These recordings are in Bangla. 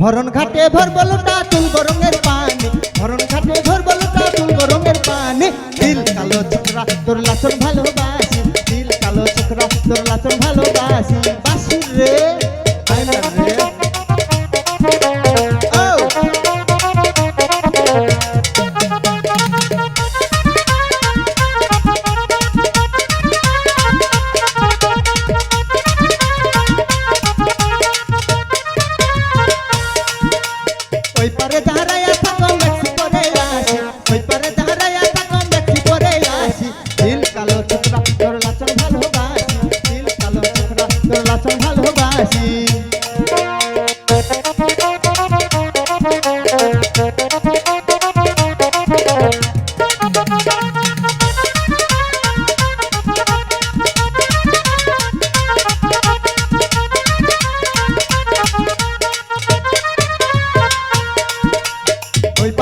ভরণ ঘাটে ভর বলটা তুল গরমের পানি। ভরণ ঘাটে ভর বলটা তুল গরমের পানি। দিল কালো ছোকরা তোর লাচন ভালোবাসি। দিল কালো ছোকরা তোর লাচন ভালোবাসি।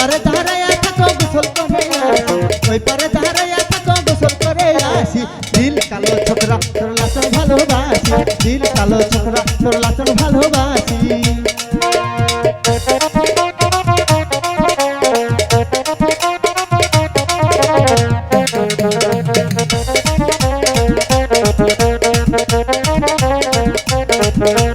পারে দাঁড়ায়া থাকো গোসল করে। ওই পারে দাঁড়ায়া থাকো গোসল করে। আসি দিল কালো ছোকরা, তোর লাচন ভালোবাসি। দিল কালো ছোকরা, তোর লাচন ভালোবাসি। ওই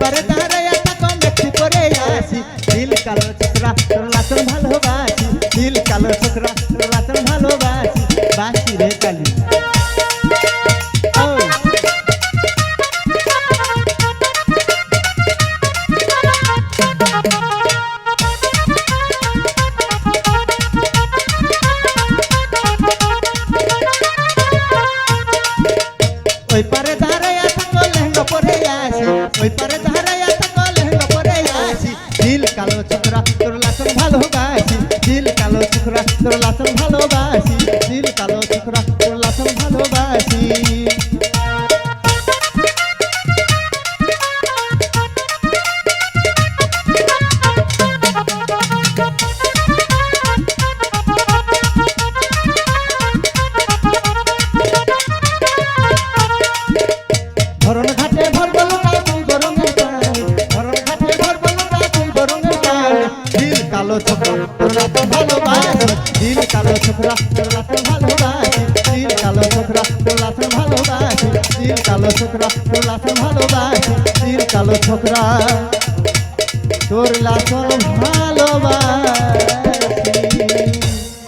পারে দাঁড়ায়া থাকো মেক্সি পরে আসি। দিল কালো ছোকরা তোর লাচন ভালোবাসি। দিল কালো ছোকরা তোর লাচন ভালোবাসি। বাসি রে পারে দাঁড়ায়া আসি ওই পারে দাঁড়ায়া থাকো লেহেঙ্গা পরে আসি দিল কালো ছোকরা তোর লাচন ভালোবাসি। দিল কালো ছোকরা তোর লাচন ভালোবাসি। ছোকরা তোর লাচন ভালোবাসি, দিল কালো ছোকরা তোর লাচন ভালোবাসি দিল কালো ছোকরা তোর লাচন ভালোবাসি দিল কালো ছোকরা, তোর ছোকরা তোর লাচন ভালোবাসি।